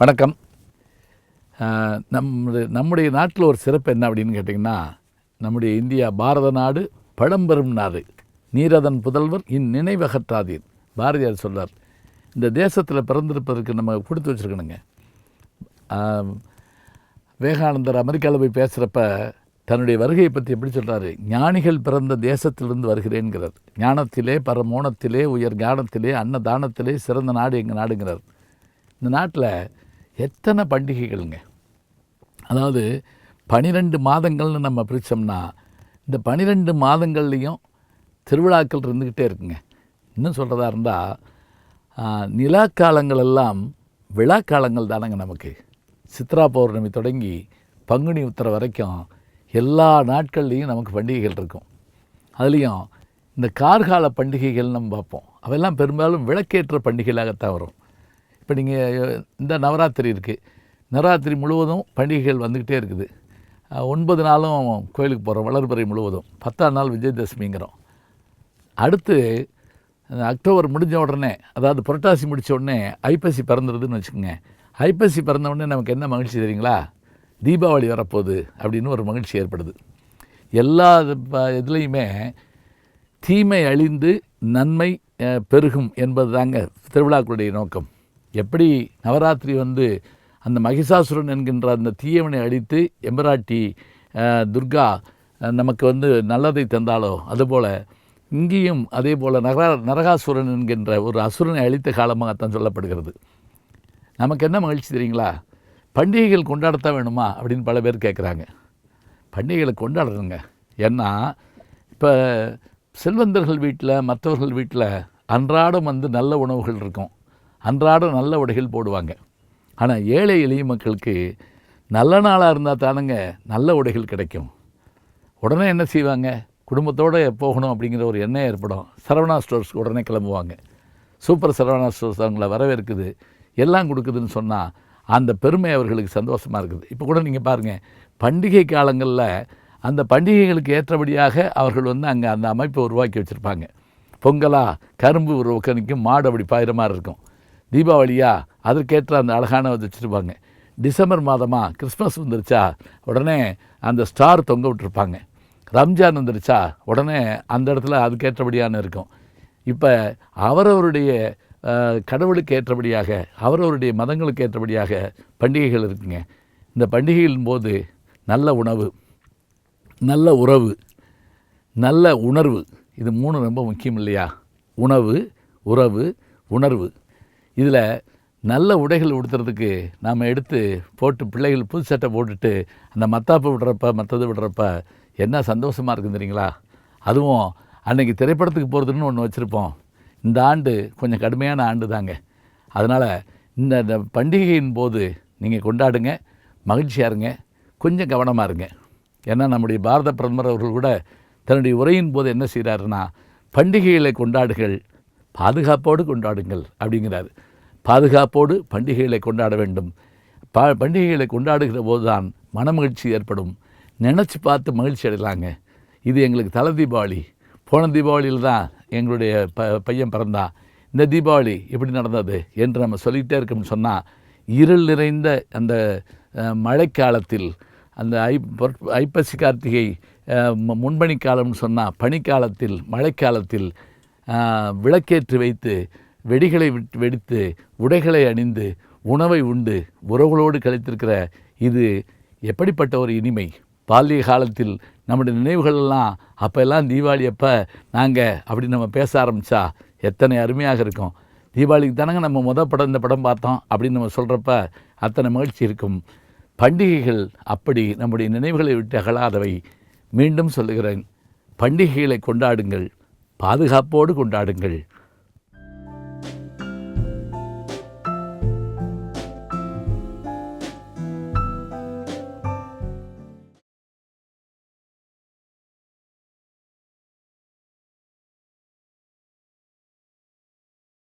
வணக்கம். நம்முடைய நம்முடைய நாட்டில் ஒரு சிறப்பு என்ன அப்படின்னு கேட்டிங்கன்னா நம்முடைய இந்தியா பாரத நாடு பழம்பெரும் நாடு. நீரதன் புதல்வர் இந்நினைவகற்றாதீர் பாரதியார் சொல்கிறார் இந்த தேசத்தில் பிறந்திருப்பதற்கு நம்ம கொடுத்து வச்சுருக்கணுங்க. விவேகானந்தர் அமெரிக்காவில் போய் பேசுகிறப்ப தன்னுடைய வருகையை பற்றி எப்படி சொல்கிறாரு ஞானிகள் பிறந்த தேசத்திலிருந்து வருகிறேன்கிறார். ஞானத்திலே பரமோணத்திலே உயர் ஞானத்திலே அன்னதானத்திலே சிறந்த நாடு எங்கள் நாடுங்கிறார். இந்த நாட்டில் எத்தனை பண்டிகைகள்ங்க? அதாவது பனிரெண்டு மாதங்கள்னு நம்ம பிரித்தோம்னா இந்த பனிரெண்டு மாதங்கள்லேயும் திருவிழாக்கள் இருந்துக்கிட்டே இருக்குங்க. இன்னும் சொல்கிறதா இருந்தால் நிலாக்காலங்கள் எல்லாம் விழாக்காலங்கள் தானங்க நமக்கு. சித்ரா பௌர்ணமி தொடங்கி பங்குனி உத்தர வரைக்கும் எல்லா நாட்கள்லேயும் நமக்கு பண்டிகைகள் இருக்கும். அதுலேயும் இந்த கார்கால பண்டிகைகள்னு நம்ம பார்ப்போம். அவெல்லாம் பெரும்பாலும் விளக்கேற்ற பண்டிகைகளாகத்தான் வரும். இப்போ நீங்கள் இந்த நவராத்திரி இருக்குது நவராத்திரி முழுவதும் பண்டிகைகள் வந்துக்கிட்டே இருக்குது. ஒன்பது நாளும் கோயிலுக்கு போகிறோம் வளர்பறை முழுவதும். பத்தாம் நாள் விஜயதசமிங்கிறோம். அடுத்து அந்த அக்டோபர் முடிஞ்ச உடனே அதாவது புரட்டாசி முடித்த உடனே ஐப்பசி பிறந்துடுதுன்னு வச்சுக்கோங்க. ஐப்பசி பிறந்த உடனே நமக்கு என்ன மகிழ்ச்சி தெரியுங்களா? தீபாவளி வரப்போகுது அப்படின்னு ஒரு மகிழ்ச்சி ஏற்படுது. எல்லா இது ப- இதுலேயுமே தீமை அழிந்து நன்மை பெருகும் என்பது தாங்க திருவிழாக்களுடைய நோக்கம். எப்படி நவராத்திரி வந்து அந்த மகிஷாசுரன் என்கின்ற அந்த தீயவனை அழித்து எம்பராட்டி துர்கா நமக்கு வந்து நல்லதை தந்தாலோ அதுபோல் இங்கேயும் அதே போல் நகரா நரகாசுரன் என்கின்ற ஒரு அசுரனை அழித்த காலமாகத்தான் சொல்லப்படுகிறது. நமக்கு என்ன மகிழ்ச்சி தெரியுங்களா? பண்டிகைகள் கொண்டாடத்தான் வேணுமா? அப்படின்னு பல பேர் கேட்குறாங்க பண்டிகைகளை கொண்டாடுறதுங்க. ஏன்னா இப்போ செல்வந்தர்கள் வீட்டில் மற்றவர்கள் வீட்டில் அன்றாடம் வந்து நல்ல உணவுகள் இருக்கும். அன்றாடம் நல்ல உடைகள் போடுவாங்க. ஆனால் ஏழை எளிய மக்களுக்கு நல்ல நாளாக இருந்தால் தானுங்க நல்ல உடைகள் கிடைக்கும். உடனே என்ன செய்வாங்க? குடும்பத்தோடு போகணும் அப்படிங்கிற ஒரு எண்ணம் ஏற்படும். சரவணா ஸ்டோர்ஸ்க்கு உடனே கிளம்புவாங்க. சூப்பர் சரவணா ஸ்டோர்ஸ் அவங்கள வரவேற்குது. எல்லாம் கொடுக்குதுன்னு சொன்னால் அந்த பெருமை அவர்களுக்கு சந்தோஷமாக இருக்குது. இப்போ கூட நீங்கள் பாருங்கள் பண்டிகை காலங்களில் அந்த பண்டிகைகளுக்கு ஏற்றபடியாக அவர்கள் வந்து அங்கே அந்த அமைப்பை உருவாக்கி வச்சுருப்பாங்க. பொங்கலாக கரும்பு ஒரு மாடு அப்படி பாயிற மாதிரி இருக்கும். தீபாவளியா? அதற்கேற்ற அந்த அழகான வச்சுருப்பாங்க. டிசம்பர் மாதமாக கிறிஸ்மஸ் வந்துருச்சா? உடனே அந்த ஸ்டார் தொங்க விட்டுருப்பாங்க. ரம்ஜான் வந்துருச்சா? உடனே அந்த இடத்துல அதுக்கேற்றபடியான இருக்கும். இப்போ அவரவருடைய கடவுளுக்கு ஏற்றபடியாக அவரவருடைய மதங்களுக்கு ஏற்றபடியாக பண்டிகைகள் இருக்குங்க. இந்த பண்டிகைகளின் போது நல்ல உணவு நல்ல உறவு நல்ல உணர்வு. இது மூணு ரொம்ப முக்கியம் இல்லையா? உணவு உறவு உணர்வு. இதில் நல்ல உடைகள் உடுத்துறதுக்கு நாம் எடுத்து போட்டு பிள்ளைகள் புது சட்டை போட்டுட்டு அந்த மத்தாப்பு விடுறப்ப மற்றது விடுறப்ப என்ன சந்தோஷமாக இருக்குது தெரியுங்களா? அதுவும் அன்னைக்கு திரைப்படத்துக்கு போகிறதுன்னு ஒன்று வச்சுருப்போம். இந்த ஆண்டு கொஞ்சம் கடுமையான ஆண்டு தாங்க. அதனால் இந்த இந்த பண்டிகையின் போது நீங்கள் கொண்டாடுங்க மகிழ்ச்சியாக இருங்க கொஞ்சம் கவனமாக இருங்க. ஏன்னா நம்முடைய பாரத பிரதமர் அவர்கள் கூட தன்னுடைய உரையின் போது என்ன செய்கிறாருன்னா பண்டிகைகளை கொண்டாடுகள் பாதுகாப்போடு கொண்டாடுங்கள் அப்படிங்கிறாரு. பாதுகாப்போடு பண்டிகைகளை கொண்டாட வேண்டும். ப பண்டிகைகளை கொண்டாடுகிற போது தான் மனமகிழ்ச்சி ஏற்படும். நினச்சி பார்த்து மகிழ்ச்சி அடையலாங்க. இது எங்களுக்கு தலை தீபாவளி. போன தீபாவளியில் தான் எங்களுடைய ப பையன் பிறந்தான் இந்த தீபாவளி எப்படி நடந்தது என்று நம்ம சொல்லிக்கிட்டே இருக்கோம்னு சொன்னால் இருள் நிறைந்த அந்த மழைக்காலத்தில் அந்த ஐ ஐப்பசி கார்த்திகை அஹ், முன்பனி காலம்னு சொன்னால் பனிக்காலத்தில் மழைக்காலத்தில் விளக்கேற்றி வைத்து வெடிகளை வெடித்து உடைகளை அணிந்து உணவை உண்டு உறவுகளோடு கழித்திருக்கிற இது எப்படிப்பட்ட ஒரு இனிமை? பால்ய காலத்தில் நம்முடைய நினைவுகளெல்லாம் அப்போல்லாம் அப்போ எல்லாம் தீபாவளி அப்போ நாங்கள் அப்படி நம்ம பேச ஆரம்பித்தா எத்தனை அருமையாக இருக்கும். தீபாவளிக்கு தானங்க நம்ம முத படம் இந்த படம் பார்த்தோம் அப்படின்னு நம்ம சொல்கிறப்ப அத்தனை மகிழ்ச்சி இருக்கும். பண்டிகைகள் அப்படி நம்முடைய நினைவுகளை விட்டு அகலாதவை. மீண்டும் சொல்லுகிறேன். பண்டிகைகளை கொண்டாடுங்கள். பாதுகாப்போடு கொண்டாடுங்கள்.